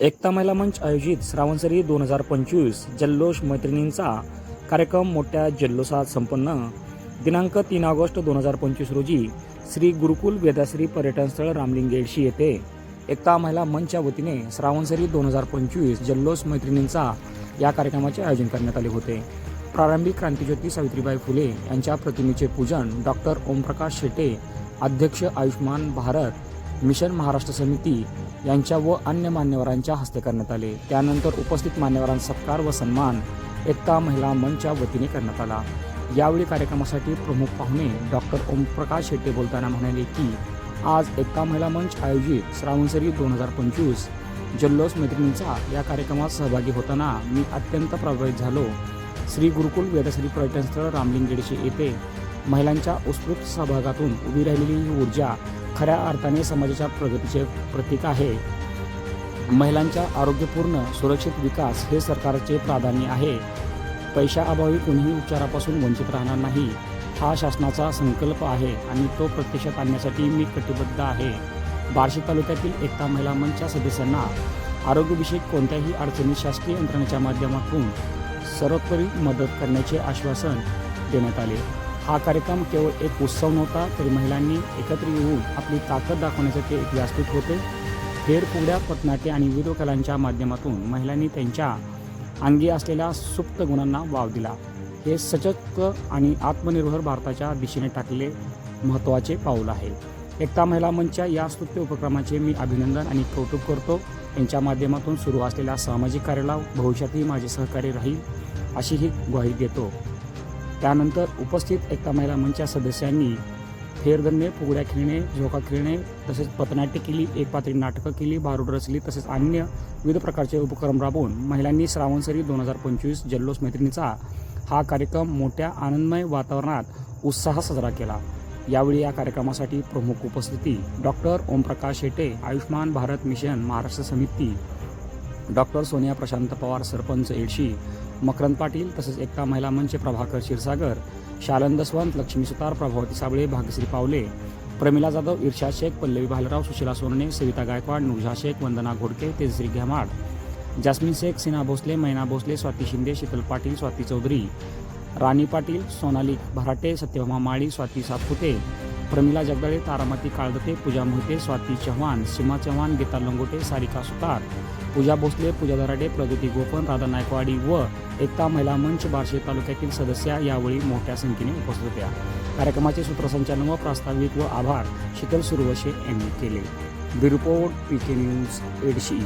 एकता महिला मंच आयोजित श्रावणसरी दोन हजार पंचवीस जल्लोष मैत्रिणींचा कार्यक्रम मोठ्या जल्लोषात संपन्न. दिनांक तीन ऑगस्ट दोन हजार पंचवीस रोजी श्री गुरुकुल वेदाश्री पर्यटनस्थळ रामलिंग येडशी येथे एकता महिला मंचच्या वतीने श्रावणसरी दोन हजार पंचवीस जल्लोष मैत्रिणींचा या कार्यक्रमाचे आयोजन करण्यात आले होते. प्रारंभिक क्रांतीज्योती सावित्रीबाई फुले यांच्या प्रतिमेचे पूजन डॉक्टर ओमप्रकाश शेटे अध्यक्ष आयुष्मान भारत मिशन महाराष्ट्र समिती यांच्या व अन्य मान्यवरांच्या हस्ते करण्यात आले. त्यानंतर उपस्थित मान्यवरांचा सत्कार व सन्मान एकता महिला मंचच्या वतीने करण्यात आला. यावेळी कार्यक्रमासाठी प्रमुख पाहुणे डॉक्टर ओमप्रकाश शेट्टे बोलताना म्हणाले की आज एकता महिला मंच आयोजित श्रावणसरी दोन हजार पंचवीस जल्लोष मैत्रिणींचा या कार्यक्रमात सहभागी होताना मी अत्यंत प्रभावित झालो. श्री गुरुकुल वेदश्री पर्यटनस्थळ रामलिंगेडशी येथे महिलांच्या उत्स्फूर्त सहभागातून उभी राहिलेली ही ऊर्जा खऱ्या अर्थाने समाजाच्या प्रगतीचे प्रतीक आहे. महिलांच्या आरोग्यपूर्ण सुरक्षित विकास हे सरकारचे प्राधान्य आहे. पैशाअभावी कोणीही उपचारापासून वंचित राहणार नाही हा शासनाचा संकल्प आहे आणि तो प्रत्यक्षात आणण्यासाठी मी कटिबद्ध आहे. बार्शी तालुक्यातील एकता महिला मंचच्या सदस्यांना आरोग्यविषयक कोणत्याही अडचणीत शासकीय यंत्रणेच्या माध्यमातून सर्वोपरी मदत करण्याचे आश्वासन देण्यात आले. हा कार्यक्रम केवळ एक उत्सव नव्हता तरी महिलांनी एकत्र येऊन आपली ताकद दाखवण्यासाठी एक व्यासपीठ होते. फेरफुगड्या पथनाट्य आणि विविध कलांच्या माध्यमातून महिलांनी त्यांच्या अंगी असलेल्या सुप्त गुणांना वाव दिला. हे सशक्त आणि आत्मनिर्भर भारताच्या दिशेने टाकलेले महत्त्वाचे पाऊल आहे. एकता महिला मंचच्या या स्तुत्य उपक्रमाचे मी अभिनंदन आणि कौतुक करतो. यांच्या माध्यमातून सुरू असलेल्या सामाजिक कार्याला भविष्यातही माझे सहकार्य राहील अशी ही ग्वाही देतो. त्यानंतर उपस्थित एकता महिला मंचच्या सदस्यांनी फेरधरणे फुगड्या खेळणे झोका खेळणे तसेच पथनाट्य केली एक पातळी नाटकं केली बारूड रचली तसेच अन्य विविध प्रकारचे उपक्रम राबवून महिलांनी श्रावणसरी दोन हजार पंचवीस जल्लोष मैत्रिणीचा हा कार्यक्रम मोठ्या आनंदमय वातावरणात उत्साह साजरा केला. यावेळी या कार्यक्रमासाठी प्रमुख उपस्थिती डॉक्टर ओमप्रकाश शेटे आयुष्मान भारत मिशन महाराष्ट्र समिती डॉक्टर सोनिया प्रशांत पवार सरपंच एडशी मकरंद पाटील तसेच एकता महिला मंच प्रभाकर क्षीरसागर शालन दसवंत लक्ष्मी सुतार प्रभावती साबळे भाग्यश्री पावले प्रमिला जाधव ईर्षा शेख पल्लवी भालराव सुशीला सोनने सविता गायकवाड नुरझा शेख वंदना घोडके तेजश्री घ्यामाड जास्मिन शेख सिन्हा भोसले मैना भोसले स्वाती शिंदे शीतल पाटील स्वाती चौधरी राणी पाटील सोनाली भराटे सत्यभामा माळी स्वाती सातपुते प्रमिला जगदाळे तारामती काळदते पूजा मोहिते स्वाती चव्हाण सीमा चव्हाण गीता लंगोटे सारिका सुतार पूजा भोसले पूजा दराडे प्रगती गोपन राधा नायकवाडी व एकता महिला मंच बार्शी तालुक्यातील सदस्या यावेळी मोठ्या संख्येने उपस्थित होत्या. कार्यक्रमाचे सूत्रसंचालन व प्रास्ताविक व आभार शीतल सुरवशे यांनी केले. Report P K news Edshi.